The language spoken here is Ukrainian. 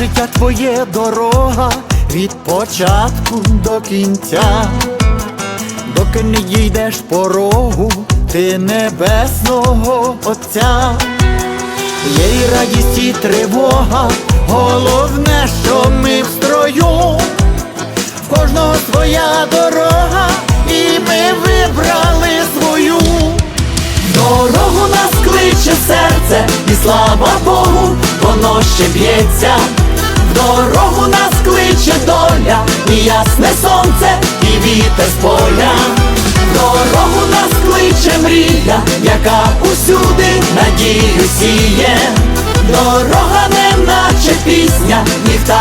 життя твоє дорога від початку до кінця, доки не дійдеш порогу, ти небесного Отця. Є й радість і тривога, головне, що ми в строю, в кожного своя дорога, і ми вибрали свою. Дорогу нас кличе серце, і слава Богу, воно ще б'ється. Дорогу нас кличе доля, і ясне сонце, і вітер з поля. Дорогу нас кличе мрія, яка усюди надію сіє. Дорога не наче пісня, ніхто.